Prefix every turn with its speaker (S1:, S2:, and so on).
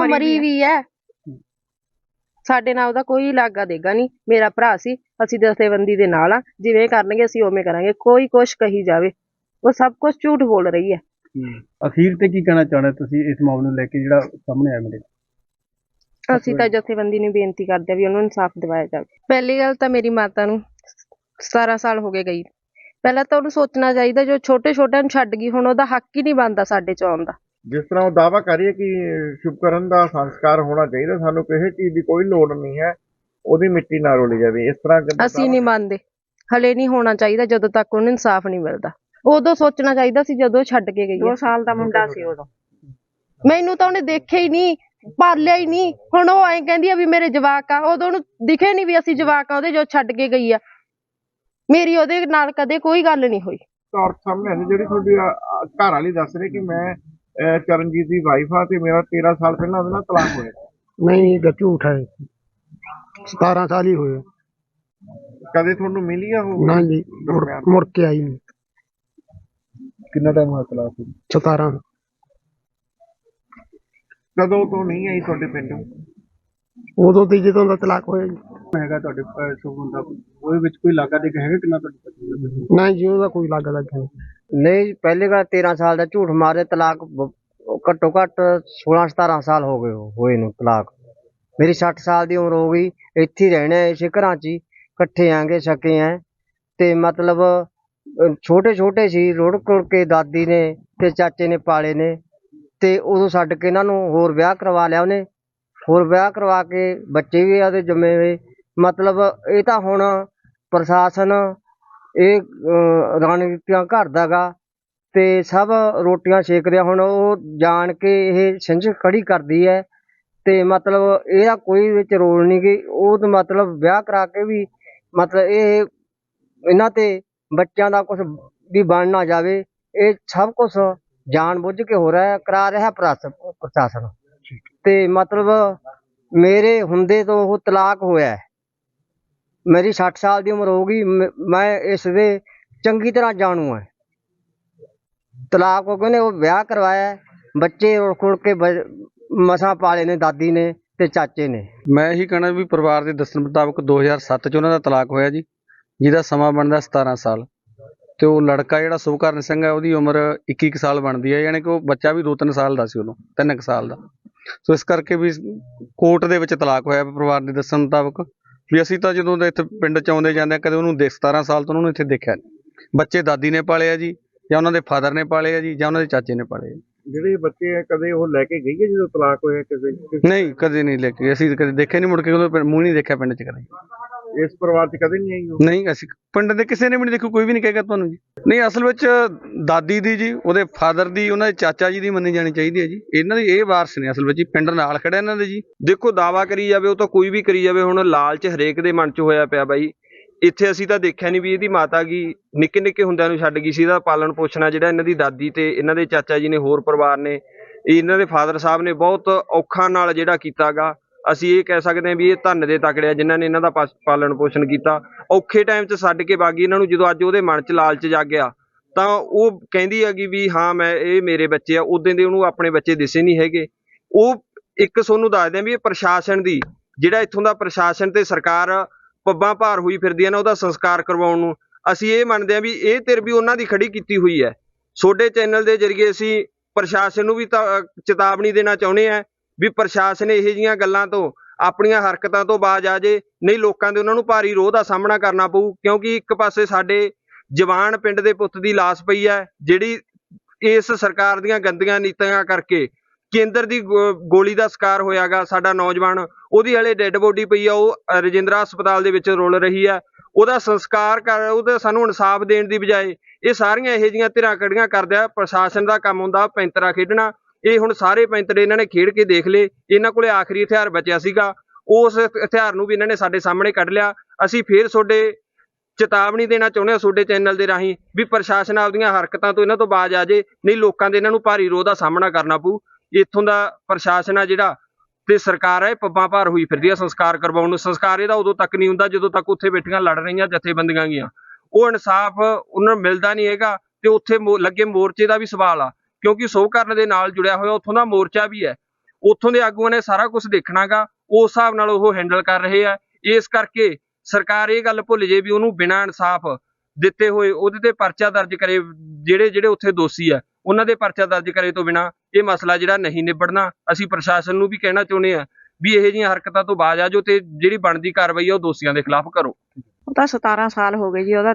S1: ਉਹ ਮਰੀ
S2: ਵੀ
S1: ਹੈ ਸਾਡੇ ਨਾਲ ਉਹਦਾ ਕੋਈ ਲਾਗਾ ਦੇਗਾ ਨਹੀਂ। ਮੇਰਾ ਭਰਾ ਸੀ ਅਸੀਂ ਦਸਤੇਬੰਦੀ ਦੇ ਨਾਲ ਆ। ਜਿਵੇਂ ਕਰਨਗੇ ਅਸੀਂ ਉਵੇਂ ਕਰਾਂਗੇ। ਕੋਈ ਕੁਛ ਕਹੀ ਜਾਵੇ। ਉਹ ਸਭ ਕੁਝ ਝੂਠ ਬੋਲ ਰਹੀ ਹੈ।
S2: ਅਖੀਰ ਤੇ ਕੀ ਕਹਿਣਾ ਚਾਹੁੰਦੇ ਤੁਸੀਂ ਇਸ ਮਾਮਲੇ ਨੂੰ ਲੈ ਕੇ ਜਿਹੜਾ ਸਾਹਮਣੇ ਆਇਆ ਮੇਰੇ
S1: ਅਸੀਂ ਤਾਂ ਜਥੇਬੰਦੀ ਨੂੰ ਬੇਨਤੀ ਕਰਦੇ ਆ ਵੀ ਉਹਨੂੰ ਇਨਸਾਫ ਦਿਵਾਇਆ ਜਾਵੇ। ਪਹਿਲੀ ਗੱਲ ਤਾਂ ਮੇਰੀ ਮਾਤਾ ਨੂੰ 17 ਸਾਲ ਹੋ ਗਏ ਗਈ। ਪਹਿਲਾਂ ਤਾਂ ਉਹਨੂੰ ਸੋਚਣਾ ਚਾਹੀਦਾ ਜੋ ਛੋਟੇ ਛੋਟਿਆਂ ਨੂੰ ਛੱਡ ਗਈ ਹੁਣ ਉਹਦਾ ਹੱਕ ਹੀ ਨਹੀਂ ਬਣਦਾ ਸਾਡੇ ਚ ਆਉਣ ਦਾ।
S3: ਜਿਸ ਤਰ੍ਹਾਂ ਉਹ ਦਾਵਾ ਕਰ ਰਹੀ ਹੈ ਕਿ ਸ਼ੁਭਕਰਨ ਦਾ ਸੰਸਕਾਰ ਹੋਣਾ ਚਾਹੀਦਾ ਸਾਨੂੰ ਕਿਸੇ ਚੀਜ਼ ਦੀ ਕੋਈ ਲੋੜ ਨਹੀਂ ਹੈ ਉਹਦੀ ਮਿੱਟੀ ਨਾ ਰੋਲੀ ਜਾਵੇ। ਇਸ ਤਰ੍ਹਾਂ
S1: ਅਸੀਂ ਨਹੀਂ ਮੰਨਦੇ। ਹਲੇ ਨਹੀਂ ਹੋਣਾ ਚਾਹੀਦਾ ਜਦੋਂ ਤੱਕ ਉਹਨੂੰ ਇਨਸਾਫ ਨਹੀਂ ਮਿਲਦਾ। ਉਦੋਂ ਸੋਚਣਾ ਚਾਹੀਦਾ ਸੀ ਜਦੋਂ ਛੱਡ ਕੇ ਗਈ 2 ਸਾਲ ਦਾ ਮੁੰਡਾ ਸੀ ਉਦੋਂ। ਮੈਨੂੰ ਤਾਂ ਉਹਨੇ ਦੇਖਿਆ ਹੀ ਨਹੀਂ ਪਾਲਿਆ ਹੀ ਨਹੀਂ। ਹੁਣ ਉਹ ਐਂ ਕਹਿੰਦੀ ਆ ਵੀ ਮੇਰੇ ਜਵਾਕ ਆ। ਉਦੋਂ ਉਹਨੂੰ ਦਿਖੇ ਨਹੀਂ ਵੀ ਅਸੀਂ ਜਵਾਕ ਆ ਉਹਦੇ ਜੋ ਛੱਡ ਕੇ ਗਈ ਆ। ਮੇਰੀ ਉਹਦੇ ਨਾਲ ਕਦੇ ਕੋਈ ਗੱਲ ਨਹੀਂ ਹੋਈ।
S3: ਤੌਰ ਸਾਹਮਣੇ ਜਿਹੜੀ ਤੁਹਾਡੀ ਅ, ਅ, ਘਰ ਵਾਲੀ ਦੱਸ ਰਹੀ ਕਿ ਮੈਂ ਚਰਨਜੀਤ ਦੀ ਵਾਈਫ ਆ ਤੇ ਮੇਰਾ 13 ਸਾਲ ਪਹਿਲਾਂ ਉਹਦੇ ਨਾਲ ਤਲਾਕ ਹੋਇਆ।
S4: ਨਹੀਂ ਇਹ ਝੂਠ ਹੈ 17 ਸਾਲ ਹੀ ਹੋਏ।
S3: ਕਦੇ ਤੁਹਾਨੂੰ ਮਿਲੀ ਆ ਉਹ?
S4: ਨਾ ਜੀ ਮੁੜ ਮੁੜ ਕੇ ਆਈ ਨਹੀਂ।
S2: ਕਿੰਨਾ ਟਾਈਮ ਹੋਇਆ ਤਲਾਕ ਨੂੰ
S4: 17
S3: ਕਦੋਂ ਤੋਂ ਨਹੀਂ ਆਈ ਤੁਹਾਡੇ ਪਿੰਡ?
S4: ਉਦੋਂ ਤੇ ਜਦੋਂ ਦਾ ਤਲਾਕ ਹੋਇਆ ਜੀ।
S2: ਹੈਗਾ ਤੁਹਾਡੇ ਅਹ, ਸ਼ੁਭਮ ਦਾ ਉਹਦੇ ਵਿੱਚ ਕੋਈ ਲਾਗਾ ਦੇ ਹੈਗਾ ਕਿੰਨਾ ਤੁਹਾਡੇ ਪਤੀ ਦਾ?
S4: ਨਾ ਜੀ ਉਹਦਾ ਕੋਈ ਲੱਗ ਲੱਗ ਨਹੀਂ।
S5: ਨਹੀਂ, ਪਹਿਲੇ ਗੱਲ 13 ਸਾਲ ਦਾ ਝੂਠ ਮਾਰੇ ਤਲਾਕ ਘੱਟੋ ਘੱਟ 16 17 ਸਾਲ ਹੋ ਗਏ ਹੋਏ ਨੂੰ ਤਲਾਕ। ਮੇਰੀ 60 ਸਾਲ ਦੀ ਉਮਰ ਹੋ ਗਈ, ਇੱਥੇ ਹੀ ਰਹਿਣਾ ਇਸੇ ਘਰਾਂ 'ਚ ਹੀ, ਇਕੱਠੇ ਆਂਗੇ ਸਕੇ ਆ। ਤੇ ਮਤਲਬ ਛੋਟੇ ਛੋਟੇ ਸੀ, ਰੁੜ ਕੁੜ ਕੇ ਦਾਦੀ ਨੇ ਤੇ ਚਾਚੇ ਨੇ ਪਾਲੇ ਨੇ। ਤੇ ਉਦੋਂ ਛੱਡ ਕੇ ਇਹਨਾਂ ਨੂੰ ਹੋਰ ਵਿਆਹ ਕਰਵਾ ਲਿਆ ਉਹਨੇ। ਹੋਰ ਵਿਆਹ ਕਰਵਾ ਕੇ ਬੱਚੇ ਵੀ ਉਹਦੇ ਜੰਮੇ ਹੋਏ। ਮਤਲਬ ਇਹ ਤਾਂ ਹੁਣ ਪ੍ਰਸ਼ਾਸਨ ਇਹ ਰਣਨੀਤੀਆਂ ਘਰ ਦਾ ਗਾ ਤੇ ਸਭ ਰੋਟੀਆਂ ਸੇਕਦੇ ਆ। ਹੁਣ ਉਹ ਜਾਣ ਕੇ ਇਹ ਸਿੰਝ ਖੜੀ ਕਰਦੀ ਹੈ ਤੇ ਮਤਲਬ ਇਹਦਾ ਕੋਈ ਵਿੱਚ ਰੋਲ ਨਹੀਂ ਗੀ। ਉਹ ਤਾਂ ਮਤਲਬ ਵਿਆਹ ਕਰਾ ਕੇ ਵੀ ਮਤਲਬ ਇਹ ਇਹਨਾਂ ਤੇ ਬੱਚਿਆਂ ਦਾ ਕੁਝ ਵੀ ਬਣ ਨਾ ਜਾਵੇ। ਇਹ ਸਭ ਕੁਝ ਜਾਣ ਬੁੱਝ ਕੇ ਹੋ ਰਿਹਾ ਹੈ ਕਰਾ ਰਿਹਾ ਪ੍ਰਸ਼ਾਸ- ਪ੍ਰਸ਼ਾਸਨ। ਤੇ ਮਤਲਬ ਮੇਰੇ ਹੁੰਦੇ ਤੋਂ ਉਹ ਤਲਾਕ ਹੋਇਆ। ਹੈ ਮੇਰੀ 60 ਸਾਲ ਦੀ ਉਮਰ ਹੋ ਗਈ, ਮੈਂ ਇਸ ਦੇ ਚੰਗੀ ਤਰ੍ਹਾਂ ਜਾਣੂ ਹਾਂ। ਤਲਾਕ ਹੋ ਗਏ ਉਹ ਵਿਆਹ ਕਰਵਾਇਆ, ਬੱਚੇ ਉੜ ਖੁੜ ਕੇ ਮਸਾਂ ਪਾਲੇ ਨੇ, ਦਾਦੀ ਨੇ ਤੇ ਚਾਚੇ ਨੇ।
S6: ਮੈਂ ਇਹੀ ਕਹਿਣਾ ਵੀ ਪਰਿਵਾਰ ਦੇ ਦੱਸਣ ਮੁਤਾਬਕ 2007 ਚ ਉਹਨਾਂ ਦਾ ਤਲਾਕ ਹੋਇਆ ਜੀ, ਜਿਹਦਾ ਸਮਾਂ ਬਣਦਾ 17 ਸਾਲ। ਤੇ ਉਹ ਲੜਕਾ ਜਿਹੜਾ ਸੁਭਕਰਨ ਸਿੰਘ ਹੈ, ਉਹਦੀ ਉਮਰ 21 ਕੁ ਸਾਲ ਬਣਦੀ ਹੈ, ਯਾਨੀ ਕਿ ਉਹ ਬੱਚਾ ਵੀ 2-3 ਸਾਲ ਦਾ ਸੀ ਉਦੋਂ 3 ਕੁ ਸਾਲ ਦਾ। ਸੋ ਇਸ ਕਰਕੇ ਵੀ ਕੋਰਟ ਦੇ ਵਿੱਚ ਤਲਾਕ ਹੋਇਆ ਪਰਿਵਾਰ ਦੇ ਦੱਸਣ ਮੁਤਾਬਕ। ਵੀ ਅਸੀਂ ਤਾਂ ਜਦੋਂ ਦੇ ਇੱਥੇ ਪਿੰਡ ਚ ਆਉਂਦੇ ਜਾਂਦੇ ਹਾਂ, ਕਦੇ ਉਹਨੂੰ ਦੇਖ 17 ਸਾਲ ਤੋਂ ਉਹਨੂੰ ਇੱਥੇ ਦੇਖਿਆ ਨਹੀਂ। ਬੱਚੇ ਦਾਦੀ ਨੇ ਪਾਲੇ ਆ ਜੀ ਜਾਂ ਉਹਨਾਂ ਦੇ ਫਾਦਰ ਨੇ ਪਾਲੇ ਆ ਜੀ ਜਾਂ ਉਹਨਾਂ ਦੇ ਚਾਚੇ ਨੇ ਪਾਲੇ ਆ
S3: ਜਿਹੜੇ ਬੱਚੇ ਆ ਕਦੇ ਉਹ ਲੈ ਕੇ ਗਈ ਹੈ ਜਦੋਂ ਤਲਾਕ ਹੋਇਆ ਕਿਸੇ
S6: ਨਹੀਂ ਕਦੇ ਨਹੀਂ ਲੈ ਕੇ ਅਸੀਂ ਕਦੇ ਦੇਖਿਆ ਨਹੀਂ ਮੁੜ ਕੇ ਉਹਦਾ ਮੂੰਹ ਨਹੀਂ ਦੇਖਿਆ ਪਿੰਡ ਚ ਕਦੇ।
S3: ਇਸ ਪਰਿਵਾਰ 'ਚ ਕਦੇ ਨਹੀਂ ਆਈ ਉਹ?
S6: ਨਹੀਂ, ਅਸੀਂ ਪਿੰਡ ਦੇ ਕਿਸੇ ਨੇ ਵੀ ਨਹੀਂ ਦੇਖੋ ਕੋਈ ਵੀ ਨਹੀਂ ਕਹੇਗਾ ਤੁਹਾਨੂੰ ਜੀ। ਨਹੀਂ, ਅਸਲ ਵਿੱਚ ਦਾਦੀ ਦੀ ਜੀ, ਉਹਦੇ ਫਾਦਰ ਦੀ, ਉਹਨਾਂ ਦੇ ਚਾਚਾ ਜੀ ਦੀ ਮੰਨੀ ਜਾਣੀ ਚਾਹੀਦੀ ਹੈ ਜੀ। ਇਹਨਾਂ ਦੀ ਇਹ ਵਾਰਸ ਨੇ ਅਸਲ ਵਿੱਚ ਜੀ, ਪਿੰਡ ਨਾਲ ਖੜਿਆ ਇਹਨਾਂ ਦੇ ਜੀ।
S7: ਦੇਖੋ, ਦਾਵਾ ਕਰੀ ਜਾਵੇ, ਉਹ ਤਾਂ ਕੋਈ ਵੀ ਕਰੀ ਜਾਵੇ, ਹੁਣ ਲਾਲਚ ਹਰੇਕ ਦੇ ਮਨ 'ਚ ਹੋਇਆ ਪਿਆ ਬਾਈ। ਇੱਥੇ ਅਸੀਂ ਤਾਂ ਦੇਖਿਆ ਨਹੀਂ ਵੀ ਇਹਦੀ ਮਾਤਾ ਗੀ ਨਿੱਕੇ ਨਿੱਕੇ ਹੁੰਦਿਆਂ ਨੂੰ ਛੱਡ ਗਈ ਸੀ। ਇਹਦਾ ਪਾਲਣ ਪੋਸ਼ਣਾ ਜਿਹੜਾ ਇਹਨਾਂ ਦੀ ਦਾਦੀ ਤੇ ਇਹਨਾਂ ਦੇ ਚਾਚਾ ਜੀ ਨੇ, ਹੋਰ ਪਰਿਵਾਰ ਨੇ। ਇਹਨਾਂ ਦੇ ਫਾਦਰ ਸਾਹਿਬ ਨੇ ਬਹੁਤ ਔਖਾ ਨਾਲ ਜਿਹੜਾ ਕੀਤਾਗਾ। ਅਸੀਂ ਇਹ ਕਹਿ ਸਕਦੇ ਹਾਂ ਵੀ ਇਹ ਧੰਨ ਦੇ ਤਕੜਿਆ ਜਿਨ੍ਹਾਂ ਨੇ ਇਹਨਾਂ ਦਾ ਪਾਲਣ ਪੋਸ਼ਣ ਕੀਤਾ। ਔਖੇ ਟਾਈਮ 'ਚ ਛੱਡ ਕੇ ਬਾਗੀ ਇਹਨਾਂ ਨੂੰ ਜਦੋਂ ਅੱਜ ਉਹਦੇ ਮਨ 'ਚ ਲਾਲਚ ਜਾਗਿਆ, ਤਾਂ ਉਹ ਕਹਿੰਦੀ ਹੈਗੀ ਵੀ ਹਾਂ, ਮੈਂ ਇਹ ਮੇਰੇ ਬੱਚੇ ਆ ਉਦੋਂ ਦੇ ਉਹਨੂੰ ਆਪਣੇ ਬੱਚੇ ਦਿਸੇ ਨਹੀਂ ਹੈਗੇ। ਉਹ ਇੱਕ ਤੁਹਾਨੂੰ ਦੱਸਦੇ ਆ ਵੀ ਇਹ ਪ੍ਰਸ਼ਾਸਨ ਦੀ, ਜਿਹੜਾ ਇੱਥੋਂ ਦਾ ਪ੍ਰਸ਼ਾਸਨ ਤੇ ਸਰਕਾਰ ਪੱਬਾਂ ਭਾਰ ਹੋਈ ਫਿਰਦੀਆਂ ਨੇ, ਉਹਦਾ ਸੰਸਕਾਰ ਕਰਵਾਉਣ ਨੂੰ। ਅਸੀਂ ਇਹ ਮੰਨਦੇ ਹਾਂ ਵੀ ਇਹ ਤਿਰ ਵੀ ਉਹਨਾਂ ਦੀ ਖੜੀ ਕੀਤੀ ਹੋਈ ਹੈ। ਤੁਹਾਡੇ ਚੈਨਲ ਦੇ ਜ਼ਰੀਏ ਅਸੀਂ ਪ੍ਰਸ਼ਾਸਨ ਨੂੰ ਵੀ ਤਾਂ ਚੇਤਾਵਨੀ ਦੇਣਾ ਚਾਹੁੰਦੇ ਹਾਂ ਵੀ ਪ੍ਰਸ਼ਾਸਨ ਇਹੋ ਜਿਹੀਆਂ ਗੱਲਾਂ ਤੋਂ, ਆਪਣੀਆਂ ਹਰਕਤਾਂ ਤੋਂ ਬਾਜ਼ ਆ ਜੇ, ਨਹੀਂ ਲੋਕਾਂ ਦੇ ਉਹਨਾਂ ਨੂੰ ਭਾਰੀ ਰੋਹ ਦਾ ਸਾਹਮਣਾ ਕਰਨਾ ਪਊ, ਕਿਉਂਕਿ ਇੱਕ ਪਾਸੇ ਸਾਡੇ ਜਵਾਨ ਪਿੰਡ ਦੇ ਪੁੱਤ ਦੀ ਲਾਸ਼ ਪਈ ਹੈ, ਜਿਹੜੀ ਇਸ ਸਰਕਾਰ ਦੀਆਂ ਗੰਦੀਆਂ ਨੀਤੀਆਂ ਕਰਕੇ ਕੇਂਦਰ ਦੀ ਗੋ- ਗੋਲੀ ਦਾ ਸ਼ਿਕਾਰ ਹੋਇਆਗਾ, ਸਾਡਾ ਨੌਜਵਾਨ, ਉਹਦੀ ਹਲੇ ਡੈੱਡ ਬੋਡੀ ਪਈ ਆ, ਉਹ ਰਜਿੰਦਰਾ ਹਸਪਤਾਲ ਦੇ ਵਿੱਚ ਰੁਲ ਰਹੀ ਹੈ ਉਹਦਾ ਸੰਸਕਾਰ ਕਰ, ਉਹਦਾ ਸਾਨੂੰ ਇਨਸਾਫ ਦੇਣ ਦੀ ਬਜਾਏ ਇਹ ਸਾਰੀਆਂ ਇਹੋ ਜਿਹੀਆਂ ਧਿਰਾਂ ਕੜੀਆਂ ਕਰਦੇ ਆ ਪ੍ਰਸ਼ਾਸਨ ਦਾ ਕੰਮ ਹੁੰਦਾ, ਪੈਂਤਰਾ ਖੇਡਣਾ ਇਹ ਹੁਣ ਸਾਰੇ ਪੈਂਤੜੇ ਇਹਨਾਂ ਨੇ ਖੇਡ ਕੇ ਦੇਖ ਲਏ, ਇਹਨਾਂ ਕੋਲੇ ਆਖਰੀ ਹਥਿਆਰ ਬਚਿਆ ਸੀਗਾ। ਉਸ ਹਥਿਆਰ ਨੂੰ ਵੀ ਇਹਨਾਂ ਨੇ ਸਾਡੇ ਸਾਹਮਣੇ ਕੱਢ ਲਿਆ। ਅਸੀਂ ਫੇਰ ਤੁਹਾਡੇ ਚੇਤਾਵਨੀ ਦੇਣਾ ਚਾਹੁੰਦੇ ਹਾਂ, ਤੁਹਾਡੇ ਚੈਨਲ ਦੇ ਰਾਹੀਂ, ਵੀ ਪ੍ਰਸ਼ਾਸਨ ਆਪਦੀਆਂ ਹਰਕਤਾਂ ਤੋਂ ਇਹਨਾਂ ਤੋਂ ਬਾਜ਼ ਆ ਜੇ, ਨਹੀਂ ਲੋਕਾਂ ਦੇ ਇਹਨਾਂ ਨੂੰ ਭਾਰੀ ਰੋਹ ਦਾ ਸਾਹਮਣਾ ਕਰਨਾ ਪਊ। ਇੱਥੋਂ ਦਾ ਪ੍ਰਸ਼ਾਸਨ ਆ ਜਿਹੜਾ, ਤੇ ਸਰਕਾਰ ਹੈ ਪੱਬਾਂ ਭਾਰ ਹੋਈ ਫਿਰਦੀ ਆ ਸੰਸਕਾਰ ਕਰਵਾਉਣ ਨੂੰ। ਸੰਸਕਾਰ ਇਹਦਾ ਉਦੋਂ ਤੱਕ ਨਹੀਂ ਹੁੰਦਾ ਜਦੋਂ ਤੱਕ ਉੱਥੇ ਬੈਠੀਆਂ ਲੜ ਰਹੀਆਂ ਜਥੇਬੰਦੀਆਂ ਗੀਆਂ। ਉਹ ਇਨਸਾਫ ਉਹਨਾਂ ਨੂੰ ਮਿਲਦਾ ਨਹੀਂ ਹੈਗਾ, ਤੇ ਉੱਥੇ ਮੋ- ਲੱਗੇ ਮੋਰਚੇ ਦਾ ਵੀ ਸਵਾਲ ਆ। ਕਿਉਂਕਿ ਸੋਹ ਦੇ ਨਾਲ ਜੁੜਿਆ ਹੋਇਆ ਉੱਥੋਂ ਦਾ ਮੋਰਚਾ ਵੀ ਹੈ। ਉੱਥੋਂ ਦੇ ਆਗੂਆਂ ਨੇ ਸਾਰਾ ਕੁਝ ਦੇਖਣਾਗਾ, ਉਸ ਹਿਸਾਬ ਨਾਲ ਉਹ ਹੈਂਡਲ ਕਰ ਰਹੇ ਆ। ਇਸ ਕਰਕੇ ਸਰਕਾਰ ਇਹ ਗੱਲ ਭੁੱਲ ਜੇ ਵੀ ਉਹਨੂੰ ਬਿਨਾਂ ਇਨਸਾਫ ਦਿੱਤੇ ਹੋਏ ਉਹਦੇ ਤੇ ਪਰਚਾ ਦਰਜ ਕਰੇ, ਜਿਹੜੇ ਜਿਹੜੇ ਉੱਥੇ ਦੋਸ਼ੀ ਆ, ਉਹਨਾਂ ਦੇ ਪਰਚਾ ਦਰਜ ਕਰੇ ਤੋਂ ਬਿਨਾਂ ਇਹ ਮਸਲਾ ਜਿਹੜਾ ਨਹੀਂ ਨਿਬੜਨਾ। ਅਸੀਂ ਪ੍ਰਸ਼ਾਸਨ ਨੂੰ ਵੀ ਕਹਿਣਾ ਚਾਹੁੰਦੇ ਆ ਵੀ ਇਹੋ ਜਿਹੀਆਂ ਹਰਕਤਾਂ ਤੋਂ ਬਾਜ਼ ਆ ਜਾਓ ਤੇ ਜਿਹੜੀ ਬਣਦੀ ਕਾਰਵਾਈ ਆ ਉਹ ਦੋਸ਼ੀਆਂ ਦੇ ਖਿਲਾਫ ਕਰੋ।
S8: ਉਹ ਤਾਂ 17 ਸਾਲ ਹੋ ਗਏ ਜੀ, ਉਹਦਾ